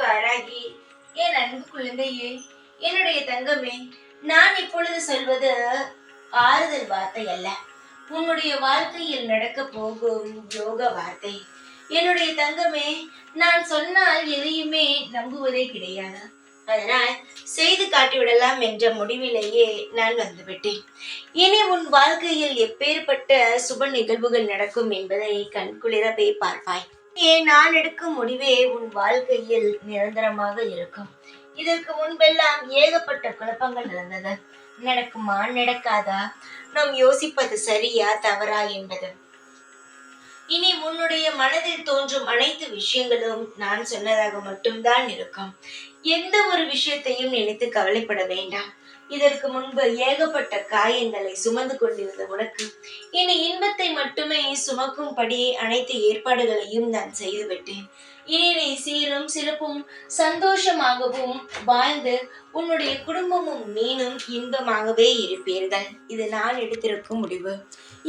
வாராகி என் அன்பு குழந்தையே என்னுடைய தங்கமே நான் இப்பொழுது சொல்வது ஆறுதல் வார்த்தை அல்ல. உன்னுடைய வாழ்க்கையில் நடக்க போகும் யோக வார்த்தை. என்னுடைய தங்கமே நான் சொன்னால் எதையுமே நம்புவதே கிடையாது. அதனால் செய்து காட்டிவிடலாம் என்ற முடிவிலேயே நான் வந்துவிட்டேன். இனி உன் வாழ்க்கையில் எப்பேற்பட்ட சுப நிகழ்வுகள் நடக்கும் என்பதை கண்குளிர போய் பார்ப்பாய். நான் எடுக்கும் முடிவே உன் வாழ்க்கையில் நிரந்தரமாக இருக்கும். இதற்கு முன்பெல்லாம் ஏகப்பட்ட குழப்பங்கள் இருந்தது நடக்குமா? நடக்காதா? நாம் யோசிப்பது சரியா தவறா என்பது. இனி உன்னுடைய மனதில் தோன்றும் அனைத்து விஷயங்களும் நான் சொன்னதாக மட்டும்தான் இருக்கும். எந்த ஒரு விஷயத்தையும் நினைத்து கவலைப்பட வேண்டாம். இதற்கு முன்பு ஏகப்பட்ட காயங்களை சுமந்து கொண்டிருந்த உனக்கு இனி இன்பத்தை மட்டும் சுமக்கும்படி அனைத்து ஏற்பாடுகளையும் நான் செய்துவிட்டேன். இனி நீ சீரும் சிறப்பும் சந்தோஷமாகவும் வாழ்ந்து உன்னுடைய குடும்பமும் நீனும் இன்பமாகவே இருப்பீர்கள். இது நான் எடுத்திருக்கும் முடிவு.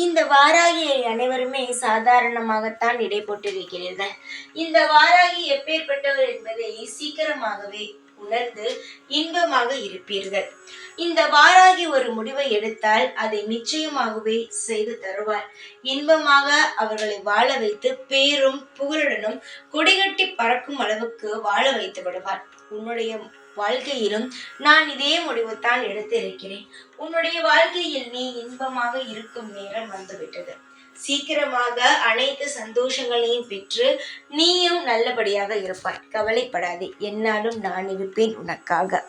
இந்த வாராகியை அனைவருமே சாதாரணமாகத்தான் இடை போட்டிருக்கிறீர்கள் இந்த வாராகி எப்பேற்பட்டவர் என்பதை சீக்கிரமாகவே உணர்ந்து இன்பமாக இருப்பீர்கள். இந்த வாராகி ஒரு முடிவை எடுத்தால் அதை நிச்சயமாகவே செய்து தருவார். இன்பமாக அவர்களை வாழ வைத்து பேரும் புகழுடனும் கொடிகட்டி பறக்கும் அளவுக்கு வாழ வைத்து விடுவார். உன்னுடைய வாழ்க்கையிலும் நான் இதே முடிவுத்தான் எடுத்து இருக்கிறேன் உன்னுடைய வாழ்க்கையில் நீ இன்பமாக இருக்கும் நேரம் வந்துவிட்டது. சீக்கிரமாக அனைத்து சந்தோஷங்களையும் பெற்று நீயும் நல்லபடியாக இருப்பாய். கவலைப்படாதே. என்னாலும் நான் இருப்பேன் உனக்காக.